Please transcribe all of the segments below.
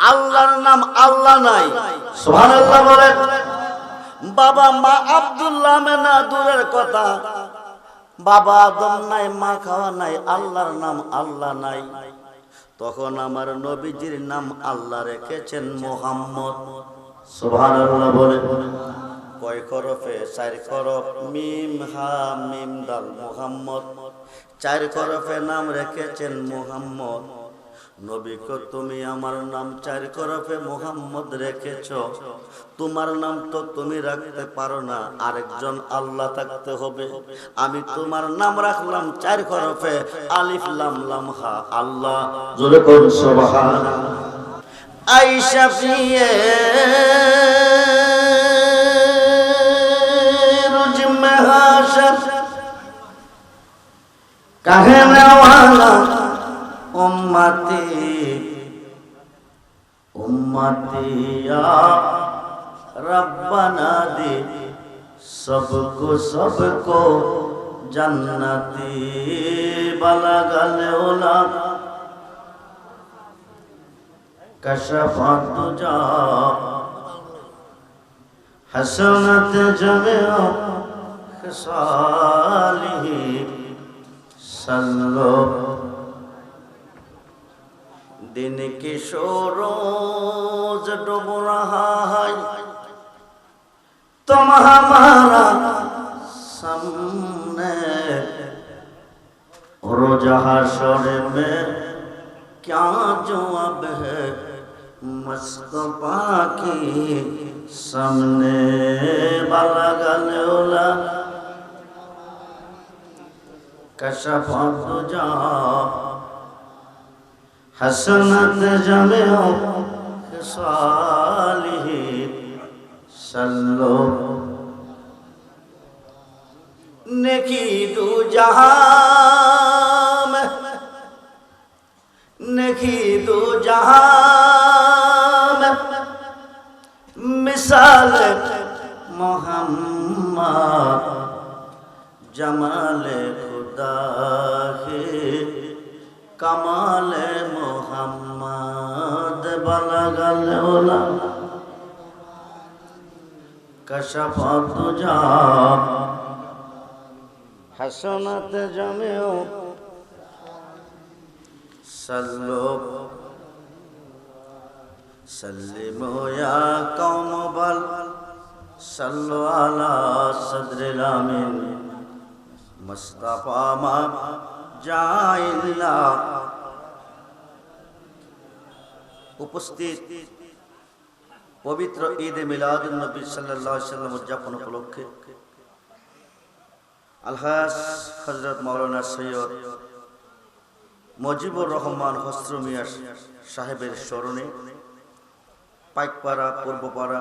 আল্লাহর নাম আল্লাহ নাই। সুবহানাল্লাহ বলেন। বাবা মা আব্দুল্লাহ মেনা দূরের কথা। বাবা আদম নাই, মা খাওয়া নাই, আল্লাহর নাম আল্লাহ নাই। তখন আমার নবীজির নাম আল্লাহ রেখেছেন মোহাম্মদ। সুবহানাল্লাহ বলে কয় খরফে? চার খরফ, মিম, হা, মিম, দাল, মোহাম্মদ। চার খরফে নাম রেখেছেন মোহাম্মদ। তুমি আমার নাম চার করফে মোহাম্মদ রেখেছ। তোমার নাম তো তুমি না আরেকজন আল্লাহ থাকতে হবে। আমি তোমার নাম রাখলাম চার করফে আলিফ লাম হা আল্লাহ। জোরে কোন সুবহানাল্লাহ কাহে নেওয়ালা উম্মতি উম্মতি ইয়া রব্বানা দে, সবকো সবকো জান্নাতি বালাগাল ওলা। কশফাত তুজা حسنت جمع خصاله صلو सल्लो दिन की रोज डूब रहा है तुम हमारा सामने रोज हशर में क्या जवाब है मुस्तफा की सामने बलगल उला कशफत जा हसनत जमे सल्लो। नेकी दू जहाँ नेकी दू जहाँ मिसाल मोहम्मद जमाल खुदा है। کمال محمد، بلغ العلا. کشف الدجا. حسنت جمع سلو سلمو یا قوم بل. سلو علی صدر الامین. مصطفیٰ مابا উপস্থিত পবিত্র ঈদে মিলাদ নবী সাল্লাম উদযাপন উপলক্ষে আলহাস হযরত মাওলানা সৈয়দ মজিবুর রহমান হসরু মিয়া সাহেবের স্মরণে পাইকপাড়া, পূর্বপাড়া,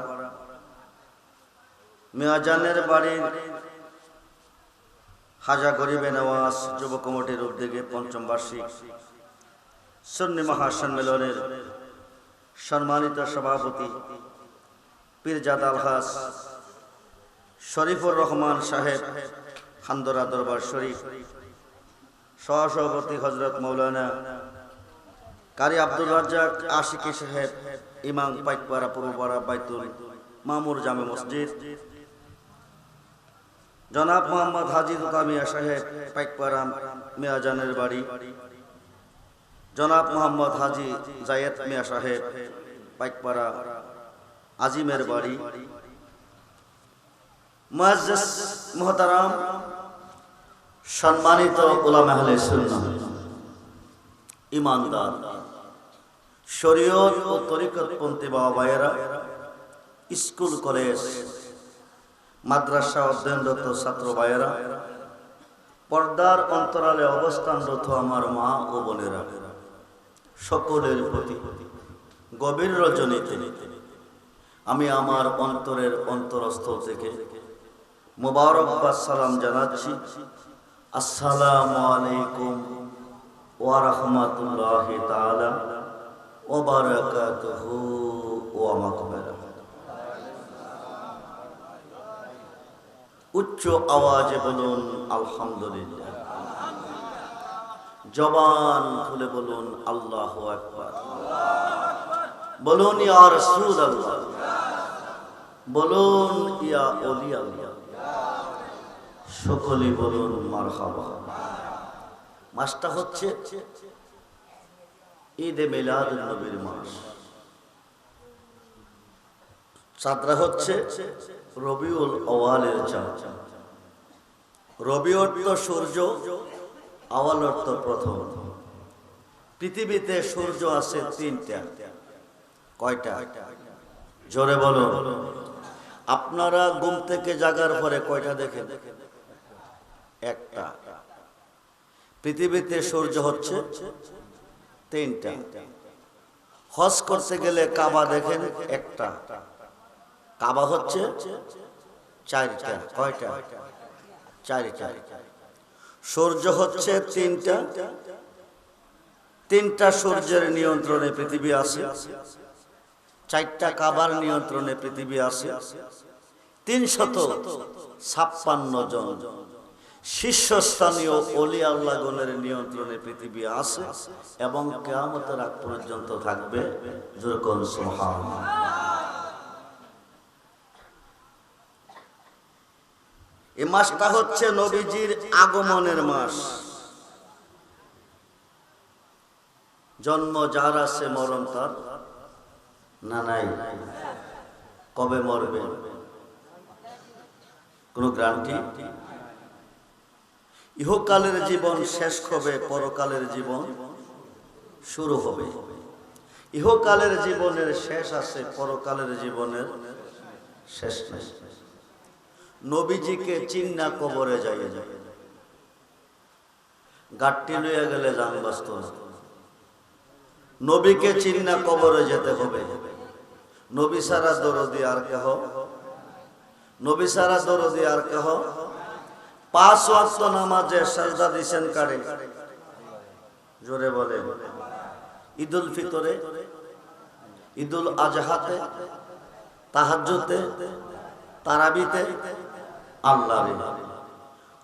মিয়াজানের বাড়ির হাজা গরিবে নওয়াজ যুব কমিটির উদ্যোগে পঞ্চম বার্ষিক সন্নি মহাসম্মেলনের সম্মানিত সভাপতি পীরজাদ আলহাস শরীফুর রহমান সাহেব খান্দরা দরবার শরীফ, সহসভাপতি হজরত মৌলানা কারি আব্দুল রাজ্জাক আশিকি সাহেব, ইমাম পাইকপাড়া পূর্বপাড়া বাইতুল মামুর জামে মসজিদ জনাব মোহাম্মদ হাজি কামিয়া সাহেব পাইকপাড়া মিয়াজানের বাড়ি। জনাব মোহাম্মদ হাজি জায়েদ মিয়া সাহেব পাইকপাড়া আজিমের বাড়ি। মুআজ্জিজ মুহতারাম, সম্মানিত ওলামা আহলে সুন্নাহ, ইমানদার, শরীয়ত ও তরিকতপন্থী বাবা ভাইয়েরা, স্কুল, কলেজ মাদ্রাসা অধ্যয়নরত ছাত্র ভাইয়েরা, পর্দার অন্তরালে অবস্থানরত আমার মা ও বোনেরা, সকলের প্রতি গভীর রজনীতে আমি আমার অন্তরের অন্তরস্থল থেকে মোবারকবাদ সালাম জানাচ্ছি। আসসালামু আলাইকুম ওয়া রাহমাতুল্লাহি তাআলা ওয়া বারাকাতুহু ওয়া মাগফিরাতুহু উচ্চ আওয়াজে বলুন, আলহামদুলিল্লাহ। জবান খুলে বলুন, আল্লাহ আকবার। বলুন, ইয়া রসুল আল্লাহ বলুন, ইয়া অলি আল্লাহ সকলে বলুন, মারহাবা। মাসটা হচ্ছে ঈদে মিলাদ নবীর মাস। চাঁদরা হচ্ছে রবিউল আওয়ালের চাঁদ। রবি অর্থ সূর্য আওয়াল অর্থ প্রথম। পৃথিবীতে সূর্য আছে তিনটা। কয়টা? জোরে বলো। আপনারা ঘুম থেকে জাগার পরে কয়টা দেখেন? একটা। পৃথিবীতে সূর্য হচ্ছে তিনটা। হজ করতে গেলে কাবা দেখেন একটা। কাবা হচ্ছে চারটা কয়টা? চারটা সূর্য হচ্ছে তিনটা। তিনটা সূর্যের নিয়ন্ত্রণে পৃথিবী আছে। চারটা কাবার নিয়ন্ত্রণে পৃথিবী আছে। তিনশত ছাপ্পান্ন জন শীর্ষস্থানীয় অলি আল্লাহ গণের নিয়ন্ত্রণে পৃথিবী আছে এবং কেয়ামতের আগ পর্যন্ত থাকবে। যেরকম সোহান এই মাসটা হচ্ছে নবীজির আগমনের মাস। জন্ম যার আছে, মরণ তার। না, নাই। কবে মরবে? কোন গ্রান্টি ইহকালের জীবন শেষ হবে, পরকালের জীবন শুরু হবে। ইহকালের জীবনের শেষ আছে, পরকালের জীবনের শেষ নেই। নবীজিকে চিন্না কবরে যাই যায় গাঠটি লইয়া গেলে যান বাস্ত নবীকে চিন্না কবরে যেতে হবে। নবী সারা দরদি আর কেহ? নবী সারা দরদি আর কেহ? পাঁচ ওয়াক্ত নামাজে সাজদা দিছেন কারে? জোরে বলে ঈদুল ফিতরে? ঈদুল আজহাতে? তাহাজ্জুতে? তারাবিতে? আল্লাহ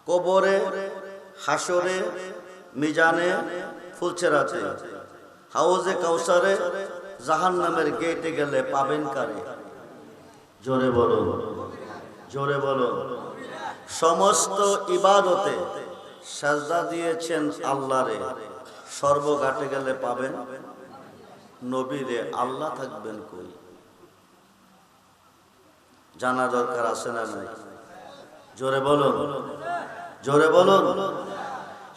কবরে হাসরে মিজানে ফুলছেরাতে হাউজে কাউসারে জাহান নামের গেটে গেলে পাবেন কারে? জোরে বলো। জোরে বলো। সমস্ত ইবাদতে সাজদা দিয়েছেন আল্লাহরে সর্বঘাটে গেলে পাবেন। নবীরে আল্লাহ থাকবেন কই? জানা দরকার আছে না নাই? জোরে বলো জোরে বলো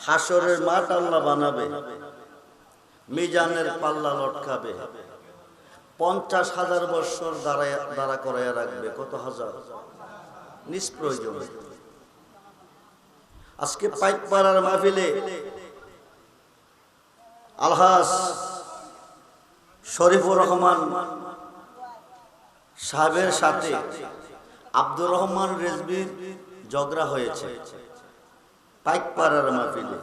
হাসরের মাঠ আল্লাহ বানাবে। মিজানের পাল্লা লটকাবে। পঞ্চাশ হাজার বছর দাঁড়ায়, দাঁড়া করাইয়া রাখবে। কত হাজার? নিষ্প্রয়োজন। আজকে পাইক পাড়ার মাহফিলে আলহাস শরীফুর রহমান সাহেবের সাথে আব্দুর রহমান রেজবির ঝগড়া হয়েছে। পাইক পাড়ার মাহফিলে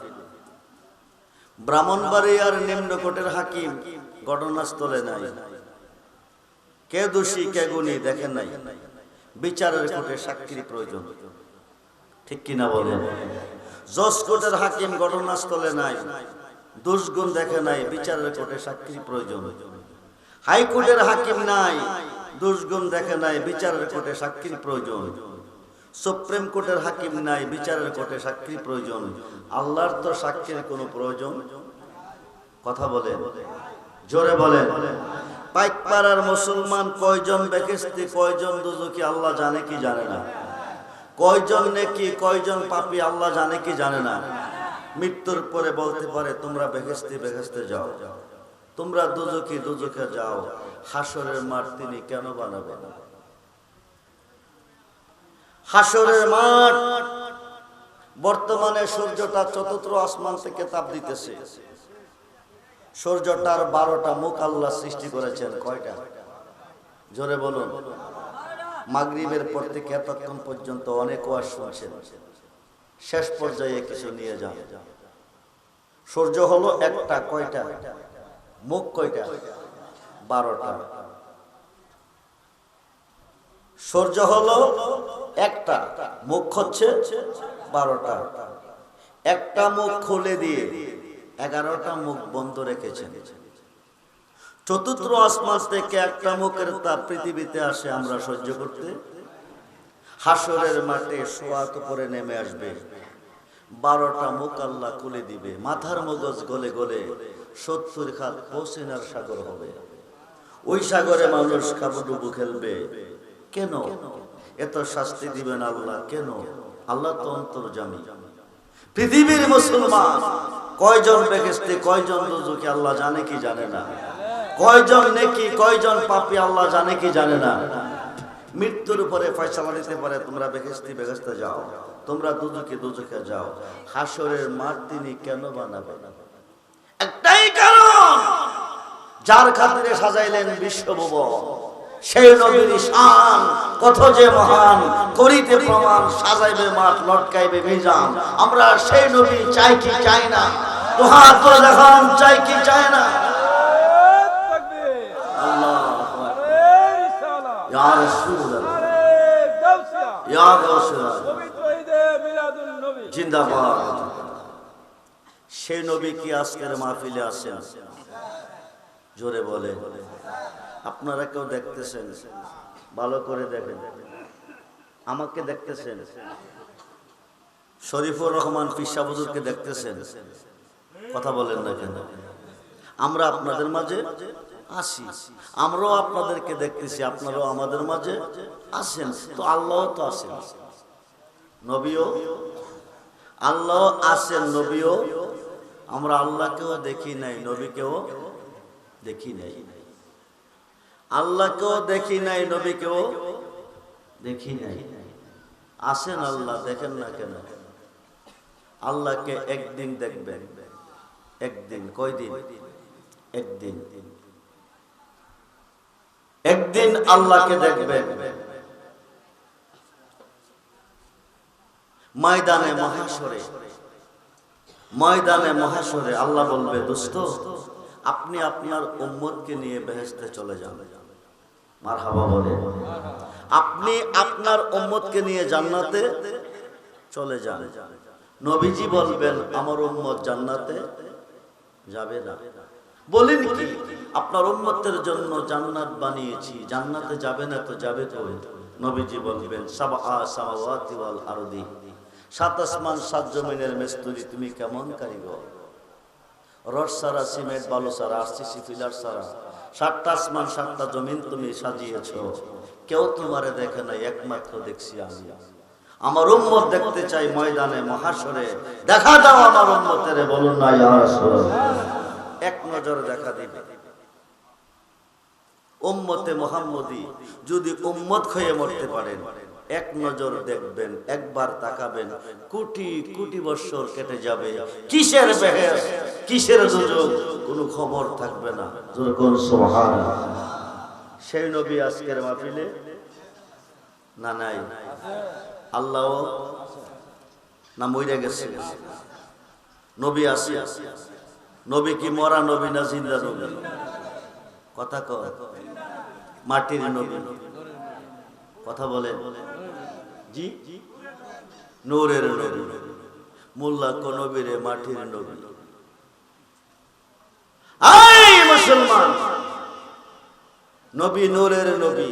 ব্রাহ্মণবাড়িয়ার নিম্নকোটের হাকিম ঘটনাস্থলে নাই। কে দোষী, কে গুণী দেখেন নাই। বিচারের কোর্টে সাক্ষীর প্রয়োজন। ঠিক কিনা বলেন? জজ কোর্টের হাকিম ঘটনাস্থলে নাই। দুষ্গুণ দেখে নাই, বিচারের কোর্টে সাক্ষীর প্রয়োজন। হাইকোর্টের হাকিম নাই দুষ্গুণ দেখে নাই, বিচারের কোর্টে সাক্ষীর প্রয়োজন। সুপ্রিম কোর্টের হাকিম নাই, বিচারের কোর্টে সাক্ষীর প্রয়োজন। আল্লাহর তো সাক্ষীর কোনো প্রয়োজন? কথা বলে জোরে বলেন। পাইকপাড়ার মুসলমান কয়জন বেকেস্তি কয়জন দুজকি আল্লাহ জানে কি জানে না? কয়জন নেকি, কয়জন পাপি আল্লাহ জানে কি জানে না? মৃত্যুর পরে বলতে পারে, তোমরা বেহেস্তি বেহেস্তে যাও। তোমরা দুজকি দুজকে যাও। হাসরের মাঠ তিনি কেন বানাবেন? হাসরের মাঠ। বর্তমানে সূর্যটা চতুর্থ আসমান থেকে তাপ দিতেছে। সূর্যটার বারোটা মুখ আল্লাহ সৃষ্টি করেছেন। কয়টা? জোরে বলুন। মাগরিবের পর থেকে এতক্ষণ পর্যন্ত অনেক ওয়াজ শুনছেন। শেষ পর্যায়ে কিছু নিয়ে যান। সূর্য হলো একটা, কয়টা? মুখ কয়টা? বারোটা। সূর্য হলো একটা, মুখ হচ্ছে বারোটা। একটা মুখ খুলে দিয়ে এগারোটা মুখ বন্ধ রেখেছেন। চতুর্থ আসমান থেকে একটা মুখের তাপ পৃথিবীতে আসে আমরা সহ্য করতে। হাসরের মাঠে সোয়াত করে নেমে আসবে। বারোটা মুখ আল্লাহ খুলে দিবে। মাথার মগজ গলে গলে সত্তর খাত পৌঁছিনার সাগর হবে। ওই সাগরে মানুষ খাবুডুবু খেলবে। কেন? এত শাস্তি দিবেন আল্লাহ কেন? আল্লাহ তো অন্তর্জামী পৃথিবীর মুসলমান, কয়জন বেহেস্তে কয়জন দুজুকে আল্লাহ জানে কি জানে না? কয়জন নেকি, কয়জন পাপি আল্লাহ জানে কি জানে না? মৃত্যুর উপরে ফয়সালা দিতে পারে, তোমরা বেহেস্তি বেহেস্তে যাও। তোমরা দুজুকে দুজুকে যাও। হাসরের মাঠ তিনি কেন বানাবেন? একটাই কারণ, যার খাতিরে সাজাইলেন বিশ্বভুবন। সেই নবীর শান কত যে মহান, করিতে প্রমাণ, সাজাইবে মাঠ, লটকাইবে মিজান। আমরা সেই নবী চাই কি চাই না? দুহাত করে দেখান, চাই কি চাই না? জিন্দাবাদ সেই নবী কি আজকের মাহফিলে আছেন জোরে বলে আপনারা কেউ দেখতেছেন? ভালো করে দেখেন। আমাকে দেখতেছেন? শরীফুর রহমান পিসা বুজুরকে দেখতেছেন? কথা বলেন না কেন? আমরা আপনাদের মাঝে আসি। আমরাও আপনাদেরকে দেখতেছি, আপনারাও আমাদের মাঝে আসেন। তো আল্লাহ তো আসেন নবীও, আল্লাহ আসেন নবীও। আমরা আল্লাহকেও দেখি নাই, নবীকেও দেখি নাই। আল্লাহকেও দেখি নাই, নবীকেও দেখি নাই। আসেন আল্লাহ, দেখেন না কেন? আল্লাহকে একদিন দেখবেন। একদিন, কয়দিন? একদিন। একদিন আল্লাহকে দেখবেন। ময়দানে মহাসরে ময়দানে মহাসরে আল্লাহ বলবে, দোস্ত, আপনি আপনার উম্মতকে নিয়ে বেহেস্তে চলে যান। মারহাবা বলে। আপনি আপনার উম্মতকে নিয়ে জান্নাতে চলে যান। নবীজি বলবেন, আমার উম্মত জান্নাতে যাবে না। বলেন কি, আপনার উম্মতের জন্য জান্নাত বানিয়েছি। জান্নাতে যাবে না তো যাবে কই? নবীজি বলবেন, সাবা সামাওয়াতি ওয়াল আরদি। সাত আসমান, সাত জমিনের মেস্তুরি, তুমি কেমন কারিগর? রড সারা, সিমেন্ট, বালু সারা আরসিসি পিলার সারা। সাতটা আসমান, সাতটা জমিন তুমি সাজিয়েছ। কেউ তোমারে দেখে নাই, একমাত্র দেখছি আমি। আমার উম্মত দেখতে চাই ময়দানে, মহাসরে। দেখা দাও আমার উম্মতের, বলুন না এক নজর দেখা দিবে। উম্মতে মোহাম্মদী, যদি উম্মত হয়ে মরতে পারেন। এক নজর দেখবেন একবার তাকাবেন কোটি কোটি বছর কেটে যাবে। কিসের বেহেস কিসের দুযোগ কোনো খবর থাকবে না। সেই নবী আজকের মাহফিলে? না নাই। আল্লাহ না মইরা গেছে। নবী আসি নবী কি মরা নবী না জিন্দা নবী? কথা কয়। মাটির নবী। কথা বলে। জি? নূরের নবী মোল্লা কনবীরে মাটির নবী। আই মুসলমান! নবী নূরের নবী।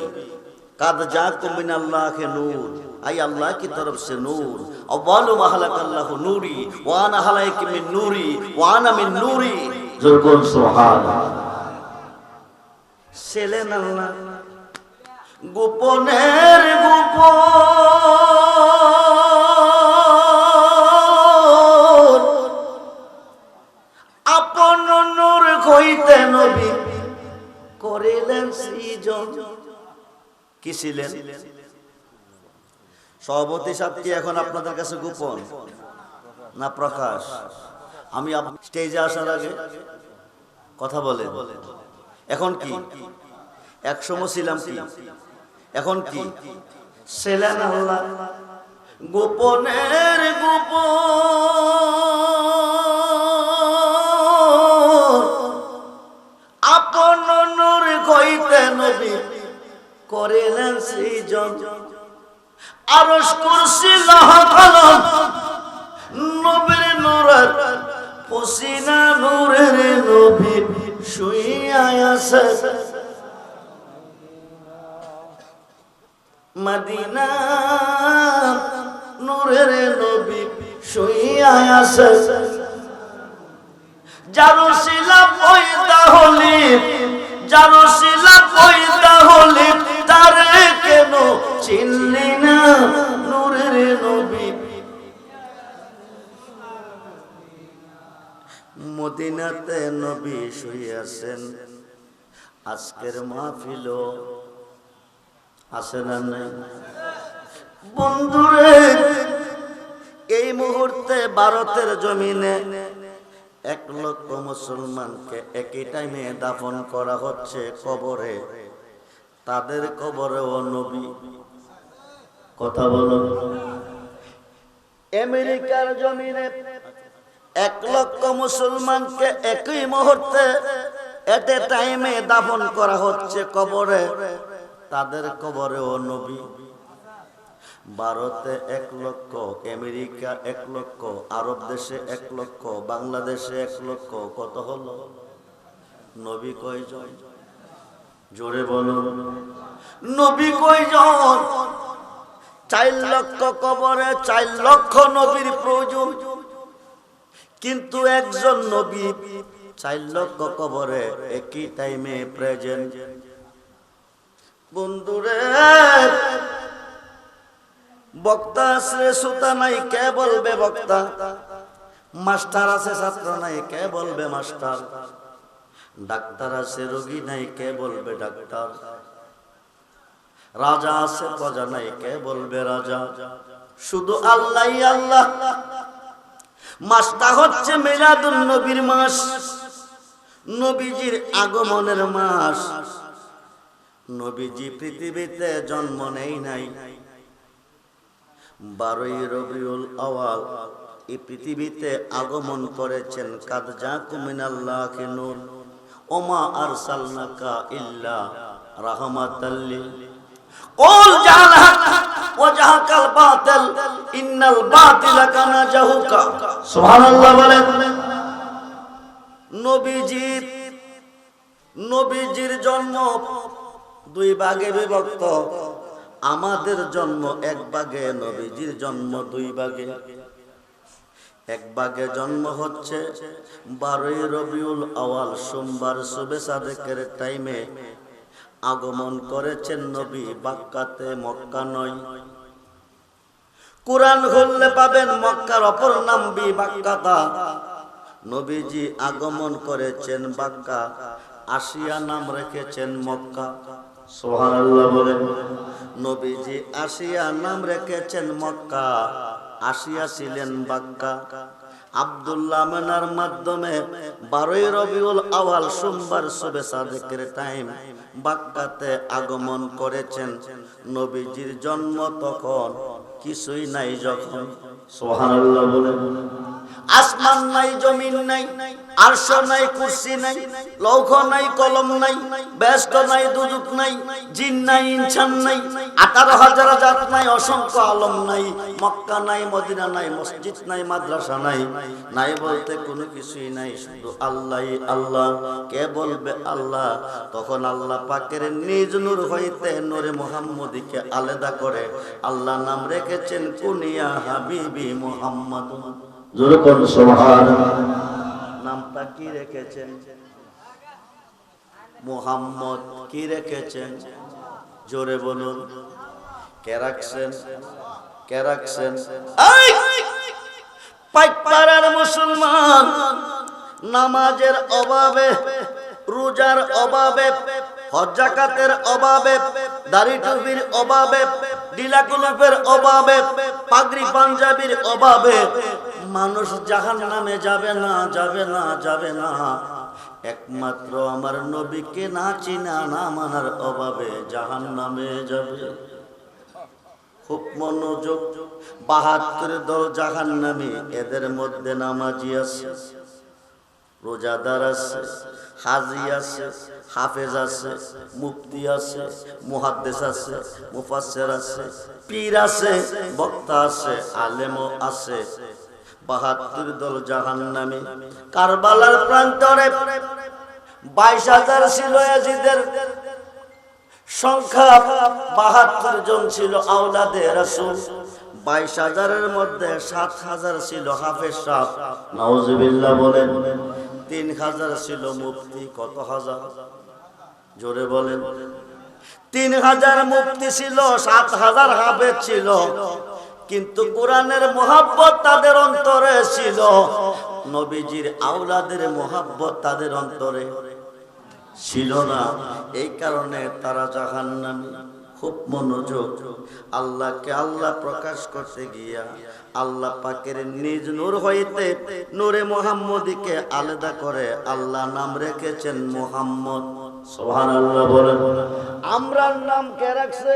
কাদ যা কমিন আল্লাহকে নূর। আই আল্লাহ কি তরফ সে নূর। অবাল মাহালাক আল্লাহ নূরি। ওয়ান আহালাইক মিন নূরি। নূরি। সুবহানাল্লাহ। সেলেন আল্লাহ গোপনের গোপন। আপন নূর হইতে নবী করিলেন সৃজন। কি ছিলেন? সভাপতি কি এখন আপনাদের কাছে গোপন? না প্রকাশ? আমি স্টেজে আসার আগে কথা বলে এখন কি? একসময় ছিলাম কি? এখন কি? ছিলেন আল্লাহ। গোপনের গোপন। আপন নূর কইতে নবী করিলেন সৃজন। আরশ কুরসি নবীর নূরের পসিনা নূরের নবী শুইয়া আছে। মদিনা নূরের নবী শুইয়া আছে। যারো শিলা পয়দা হলি, যারো শিলা পয়দা হলি, তারে কেন চিনলি না নূরের নবী? মদিনাতে নবী শুইয়াছেন। আজকের মাহফিল আছে না নাই? বন্ধুরে, এই মুহূর্তে ভারতের জমিনে এক লক্ষ মুসলমানকে একই টাইমে দাফন করা হচ্ছে কবরে। তাদের কবরেও নবী। কথা বলো। আমেরিকার জমিনে এক লক্ষ মুসলমানকে একই মুহূর্তে এট এ টাইমে দাফন করা হচ্ছে কবরে। তাদের কবরেও নবী। ভারতে এক লক্ষ, আমেরিকা এক লক্ষ, আরব দেশে এক লক্ষ, বাংলাদেশে এক লক্ষ, কত হলো? নবী কয়জন? জোরে বলুন। নবী কয়জন? চার লক্ষ কবরে চার লক্ষ নবীর প্রয়োজন। কিন্তু একজন নবী চার লক্ষ কবরে একই টাইমে প্রেজেন্ট বন্ধুরে, বক্তা আছে সুতা নাই, কে বলবে বক্তা? মাস্টার আছে, ছাত্র নাই, কে বলবে মাস্টার? ডাক্তার আছে, রোগী নাই, কে বলবে ডাক্তার? রাজা আছে, প্রজা নাই, কে বলবে রাজা? শুধু আল্লাহ আল্লাহ। মাসটা হচ্ছে মিলাদুল নবীর মাস, নবীজির আগমনের মাস। নবীজি পৃথিবীতে জন্ম নেই নাই। বারোই রবিউল আওয়াল এই পৃথিবীতে আগমন করেছেন কাদজা কুমিনাল্লাহ নূর, ওমা আর সালনাকা ইল্লা রাহমাতাল্লিল কল জাহাল হক ওয়া জাহাকাল বাতিল, ইন্নাল বাতিলা কানা জাহুকা। সুবহানাল্লাহ বলেন, নবীজি, নবীজির জন্ম দুই ভাগে বিভক্ত। আমাদের জন্ম এক ভাগে, নবীজির জন্ম দুই ভাগে। এক ভাগে জন্ম হচ্ছে বারোই রবিউল আওয়াল সোমবার শুভে সাদেকের টাইমে আগমন করেছেন নবী বাক্কাতে মক্কা নয়। কোরআন খুললে পাবেন মক্কার অপর নাম বি বাক্কাতা। নবীজি আগমন করেছেন বাক্কা, আসিয়া নাম রেখেছেন মক্কা। সোহানাল্লাহ বলেন, নবীজি আসিয়া নাম রেখেছেন মক্কা, আসিয়া ছিলেন বাক্কা। আব্দুল্লাহ মেনার মাধ্যমে বারোই রবিউল আওয়াল সোমবার শুভে সাদেকের টাইম বাক্কাতে আগমন করেছেন। নবীজির জন্ম তখন কিছুই নাই যখন। সোহানাল্লাহ বলেন আসমান নাই, জমিন নাই, আরশ নাই, কুরসি নাই, লৌহ নাই, কলম নাই, ব্যস্ত নাই দুজুক নাই, জিন নাই, ইনসান নাই, আঠারো হাজার জাত নাই, অসংখ্য আলম নাই, মক্কা নাই, মদিনা নাই, মসজিদ নাই, মাদ্রাসা নাই নাই বলতে কোনো কিছুই নাই, শুধু আল্লাহ আল্লাহ, কে বলবে আল্লাহ? তখন আল্লাহ পাকের নিজ নূর হইতে নূরে মোহাম্মদীকে আলাদা করে, আল্লাহ নাম রেখেছেন কুনিয়া হাবিবি মোহাম্মদ নামটা কি রেখেছেন? কি রেখেছেন? মুসলমান, নামাজের অভাবে, রোজার অভাবে, হজ্জাকাতের অভাবে, দাড়ি টুপির অভাবে ডিলাকুলুপের অভাবে, পাগড়ি পাঞ্জাবির অভাবে মানুষ জাহান নামে যাবে না যাবে না যাবে না। একমাত্র আমার নবীকে না চিনা, না মানার অভাবে জাহান নামে যাবে। খুব মনোযোগ, বাহাত্তর দল জাহান নামে এদের মধ্যে নামাজি আছে, রোজাদার আছে, হাজি আছে, হাফেজ আছে, মুফতি আছে, মুহাদ্দেস আছে, মুফাসসির আছে, পীর আছে, বক্তা আছে, আলেমও আছে। বাহাত্তর দল জাহান নামে কারবালার প্রান্তরে বাইশ হাজার ছিল সংখ্যা বাহাত্তর জন ছিল আওলাদে রাসূল। বাইশ হাজারের মধ্যে সাত হাজার ছিল হাফেজ সাহ নাউজুবিল্লাহ বলেন, তিন হাজার ছিল মুফতি কত হাজার? জোরে বলেন। তিন হাজার মুফতি ছিল, সাত হাজার হাফেজ ছিল। কিন্তু কোরআনের মোহাব্বত তাদের অন্তরে ছিল। নবীজির আওলাদের মোহাব্বত তাদের অন্তরে ছিল না। এই কারণে তারা জাহান্নামী, খুব মনোযোগ। আল্লাহকে আল্লাহ প্রকাশ করতে গিয়া আল্লাহ পাকের নিজ নূর হইতে নূরে মোহাম্মদীকে আলাদা করে আল্লাহ নাম রেখেছেন মোহাম্মদ। বলেন। আমরার নাম কে রাখছে?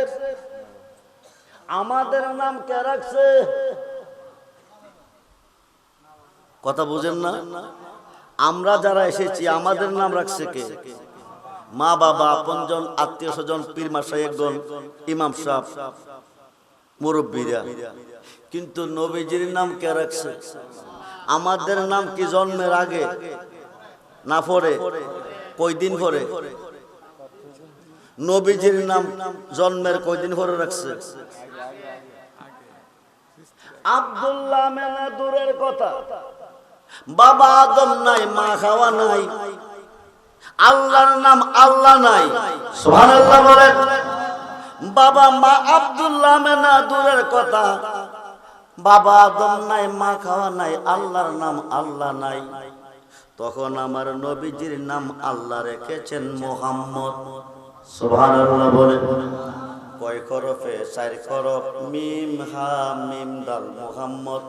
আমাদের নাম কে রাখছে? কথা বুঝেন না? আমরা যারা এসেছি, আমাদের নাম রাখছে কে? মা, বাবা, আপনজন, আত্মীয় স্বজন, পীর মাসাইগণ ইমাম সাহ মুরব্বীরা। কিন্তু নবীজির নাম কে রাখছে? আমাদের নাম কি জন্মের আগে না পরে? কয়দিন পরে? নবীজির নাম জন্মের কয়দিন পরে রাখছে? আব্দুল্লাহ মেলা দূরের কথা। বাবা আদম নাই মা খাওয়া নাই আল্লাহর নাম আল্লাহ নাই। সুবহানাল্লাহ বলেন বাবা মা আব্দুল্লাহ মেনা দূরের কথা। বাবা আদম নাই মা খাওয়া নাই আল্লাহর নাম আল্লাহ নাই। তখন আমার নবীজির নাম আল্লাহ রেখেছেন মোহাম্মদ। সুবহানাল্লাহ বলেন কয় খরফে? চার খরফ। মিম হা মিম দাল মোহাম্মদ।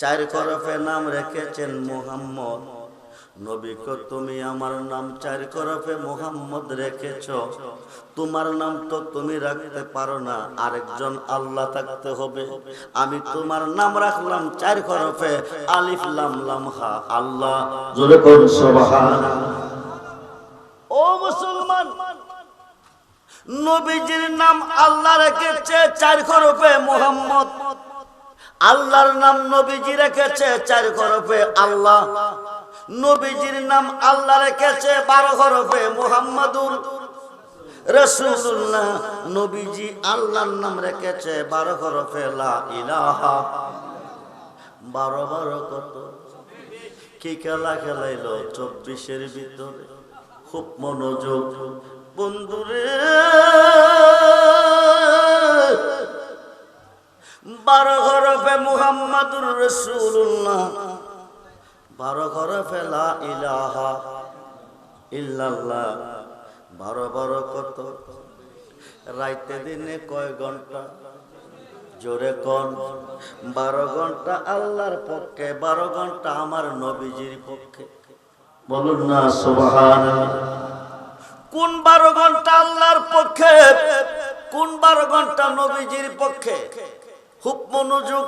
চার খরফে নাম রেখেছেন মোহাম্মদ। নবী কো তুমি আমার নাম চার খরফে মোহাম্মদ রেখেছ। তোমার নাম তো তুমি রাখতে পারো না আরেকজন আল্লাহ থাকতে হবে। আমি তোমার নাম রাখলাম চার করফে আলিফ লাম লাম হা আল্লাহ। জোরে কোন সুবহান ও মুসলমান নবীজির নাম আল্লাহ রেখেছে চার খরফে মোহাম্মদ। আল্লাহর নাম নবীজি রেখেছে চার খরফে আল্লাহ। নবীজির নাম আল্লাহ রেখেছে বারো খরফে মোহাম্মদুর রসুল্লাহ নবীজি আল্লাহর নাম রেখেছে বারো খরফে লা ইলাহা। বারো বারো কত? কি খেলা খেলাইলো? চব্বিশের ভিতরে। খুব মনোযোগ। বন্ধুরে। বারো হরফে মুহাম্মাদুর রসুল্লাহ বারো হরফে লা ইলাহা ইল্লাল্লাহ। বারো বারো কত? রাইতে দিনে কয় ঘণ্টা? জোরে কন। বারো ঘণ্টা আল্লাহর পক্ষে, বারো ঘণ্টা আমার নবীজির পক্ষে। বলুন না সুবহান কোন বারো ঘণ্টা আল্লাহর পক্ষে? কোন বারো ঘণ্টা নবীজির পক্ষে? খুব মনোযোগ।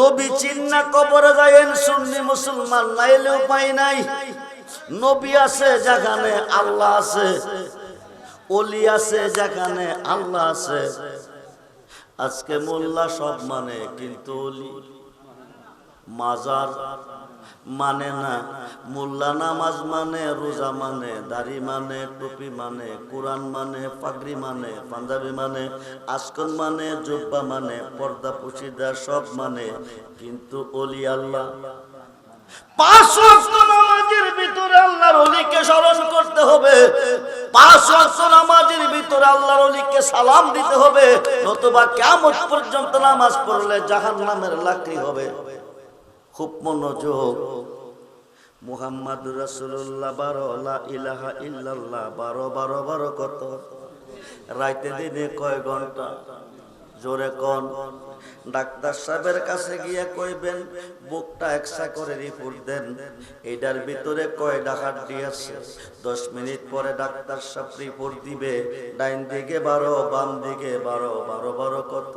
নবী চিন্না কবরে যায়েন সুন্নি মুসলমান নাইলে উপায় নাই। নবী আছে যেখানে আল্লাহ আছে অলি আছে যেখানে আল্লাহ আছে। আজকে মোল্লা সব মানে কিন্তু মাজার। মানে না। মোল্লা নামাজ মানে রোজা মানে দাড়ি মানে টুপি মানে কোরআন মানে পাগড়ি মানে পাঞ্জাবি মানে আসকন মানে জুব্বা মানে পর্দা পুশিদা সব মানে। কিন্তু অলি আল্লাহ। নামাজ পড়লে জাহান্নামের লাকড়ি হবে। খুব মনোযোগ। মুহাম্মদ রাসূলুল্লাহ বারো ইলাহা ইল্লাল্লাহ বারো বারো বারো কত? রাইতে দিনে কয় ঘণ্টা? জোরে কন। ডাক্তার সাহেবের কাছে গিয়ে কইবেন, বুকটা একসা করে রিপোর্ট দেন। এটার ভিতরে কয় ডাকাত দিয়েছে দশ মিনিট পরে ডাক্তার সাহেব রিপোর্ট দিবে। ডাইন দিকে বারো, বাম দিকে বারো বারো বারো কত?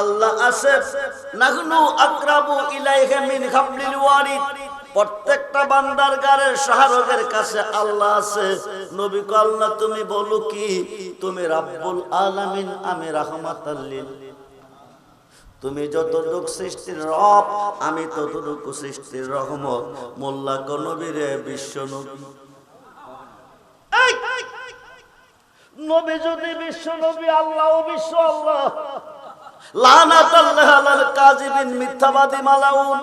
আল্লাহ আছে। নাহনু আকরাবু ইলাইহি মিন হাবলিল ওয়ারিদ। প্রত্যেকটা বান্দার গারের শাহরগের কাছে আল্লাহ আছে। নবী আল্লাহ, তুমি বলো কি? তুমি রাব্বুল আলামিন, আমি রাহমাতাল লিল। তুমি যতটুক সৃষ্টির রব, আমি ততটুকু সৃষ্টির রহমত। মোল্লা নবীরে বিশ্ব নবী। নবী যদি বিশ্ব নবী, আল্লাহ বিশ্ব আল্লাহ। লানাতাল্লাহ আলাল কাযিবিন মিথ্যাবাদী মালাউন।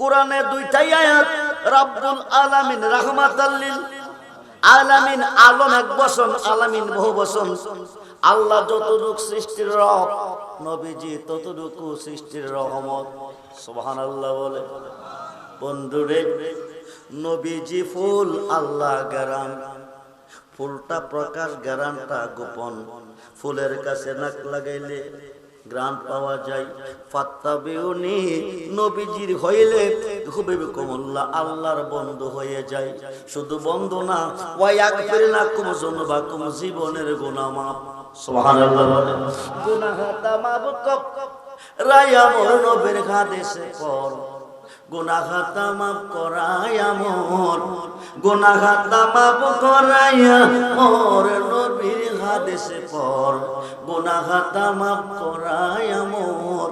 কোরআনে দুইটাই আয়াত, রাব্বুল আলামিন রাহমাতাল লিল আলামিন আলম এক বসন আলামিন বহু বসন আল্লাহ যতটুক সৃষ্টির রব, নবীজি ততটুকু সৃষ্টির রহমত। সুবহানাল্লাহ বলে। বন্ধুরে, নবীজি ফুল আল্লাহ গারান ফুলটা প্রকাশ গারানটা গোপন। ফুলের কাছে নাক লাগাইলে গ্রান পাওয়া যায়। ফাত্তা বেউনি নবীজির হইলে কমল্লা আল্লাহর হয়ে যায়। শুধু না না কুম জীবনের গুনাহ মাপ রায়া নবীর করায়া মোর নবীর হাদিসে পর গুনাহাতা মাফ করায় মোর